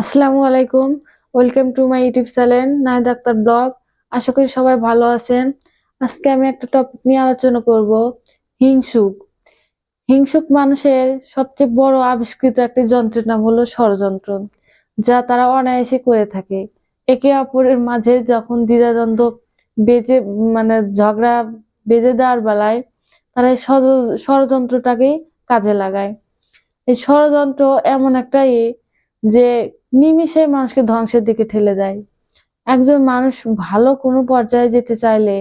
আসসালামু আলাইকুম। Welcome to my YouTube channel Nahid Akter vlog আশা করি সবাই ভালো আছেন। আজকে আমি একটা টপিক নিয়ে আলোচনা করব, হিংসুক। হিংসুক মানুষের সবচেয়ে বড় আবিষ্কৃত একটি যন্ত্রের নাম হলো ষড়যন্ত্র, যা তারা অনায়াসে করে থাকে। একে অপরের মাঝে যখন দ্বিধাদ্বন্দ্ব বেজে মানে ঝগড়া বেজে দেওয়ার বেলায় তারা এই ষড়- ষড়যন্ত্রটাকেই কাজে লাগায়। এই ষড়যন্ত্র এমন একটা যে নিমিষে মানুষকে ধ্বংসের দিকে ঠেলে দেয়। একজন মানুষ ভালো কোনো পর্যায়ে যেতে চাইলে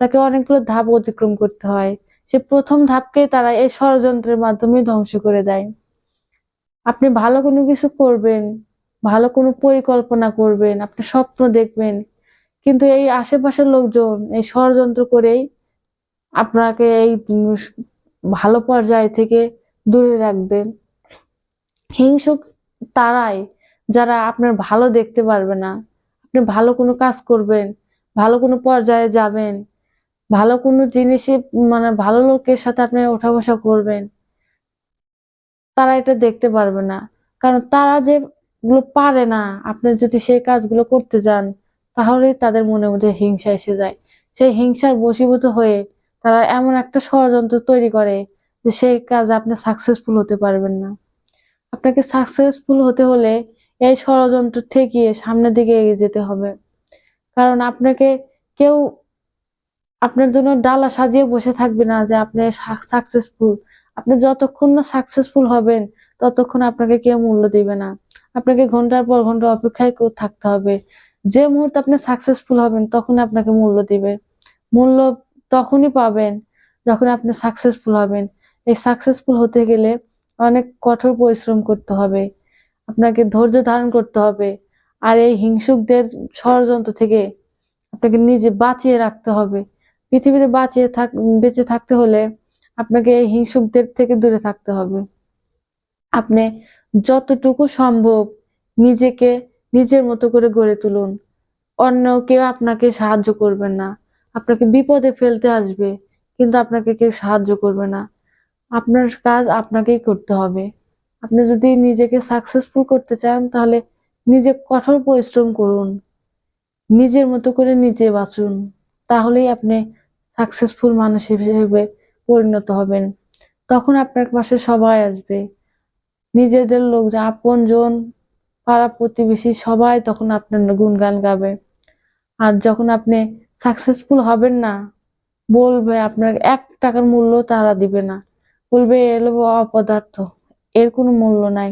তাকে অনেকগুলো ধাপ অতিক্রম করতে হয়। সে প্রথম ধাপকে তারা এই ষড়যন্ত্রের মাধ্যমে ধ্বংস করে দেয়। আপনি ভালো কোনো কিছু করবেন, ভালো কোনো পরিকল্পনা করবেন, আপনি স্বপ্ন দেখবেন, কিন্তু এই আশেপাশের লোকজন এই ষড়যন্ত্র করেই আপনাকে এই ভালো পর্যায় থেকে দূরে রাখবেন হিংসুক তারাই, যারা আপনার ভালো দেখতে পারবে না। আপনি ভালো কোনো কাজ করবেন, ভালো কোনো পর্যায়ে যাবেন, ভালো কোনো জিনিসে মানে ভালো লোকের সাথে আপনি ওঠা বসা করবেন, তারা এটা দেখতে পারবে না। কারণ তারা যেগুলো পারে না, আপনি যদি সেই কাজগুলো করতে যান, তাহলেই তাদের মনের মধ্যে হিংসা এসে যায়। সেই হিংসার বশীভূত হয়ে তারা এমন একটা ষড়যন্ত্র তৈরি করে যে সেই কাজ আপনি সাকসেসফুল হতে পারবেন না। আপনাকে সাকসেসফুল হতে হলে এই ষড়যন্ত্র ঠেকিয়ে সামনের দিকে এগিয়ে যেতে হবে। কারণ আপনাকে কেউ আপনার জন্য ডালা সাজিয়ে বসে থাকবে না যে আপনি সাকসেসফুল আপনি যতক্ষণ না সাকসেসফুল হবেন, ততক্ষণ আপনাকে কেউ মূল্য দিবে না। আপনাকে ঘণ্টার পর ঘণ্টা অপেক্ষায় থাকতে হবে। যে মুহূর্তে আপনি সাকসেসফুল হবেন তখন আপনাকে মূল্য দিবে। মূল্য তখনই পাবেন যখন আপনি সাকসেসফুল হবেন। এই সাকসেসফুল হতে গেলে অনেক কঠোর পরিশ্রম করতে হবে, আপনাকে ধৈর্য ধারণ করতে হবে, আর এই হিংসুকদের ষড়যন্ত্র থেকে আপনাকে নিজে বাঁচিয়ে রাখতে হবে। পৃথিবীতে বাঁচিয়ে থাক, বেঁচে থাকতে হলে আপনাকে এই হিংসুকদের থেকে দূরে থাকতে হবে। আপনি যতটুকু সম্ভব নিজেকে, নিজের মতো করে গড়ে তুলুন। অন্য কেউ আপনাকে সাহায্য করবে না। আপনাকে বিপদে ফেলতে আসবে, কিন্তু আপনাকে কেউ সাহায্য করবে না। আপনার কাজ আপনাকেই করতে হবে। আপনি যদি নিজেকে সাকসেসফুল করতে চান, তাহলে নিজে কঠোর পরিশ্রম করুন। নিজের মতো করে নিজে বাঁচুন। তাহলেই আপনি সাকসেসফুল মানুষ হিসেবে পরিণত হবেন। তখন আপনার পাশে সবাই আসবে। নিজেদের লোক আপনজন, পাড়া প্রতিবেশী সবাই তখন আপনার গুণগান গাবে। আর যখন আপনি সাকসেসফুল হবেন না, বলবে আপনার এক টাকার মূল্য তারা দিবে না। বলবে এলো অপদার্থ, এর কোনো মূল্য নাই।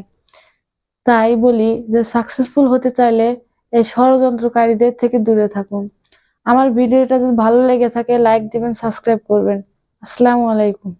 তাই বলি যে সাকসেসফুল হতে চাইলে এই ষড়যন্ত্রকারীদের থেকে দূরে থাকুন। আমার ভিডিওটা যদি ভালো লেগে থাকে লাইক দিবেন সাবস্ক্রাইব করবেন। আসসালামু আলাইকুম।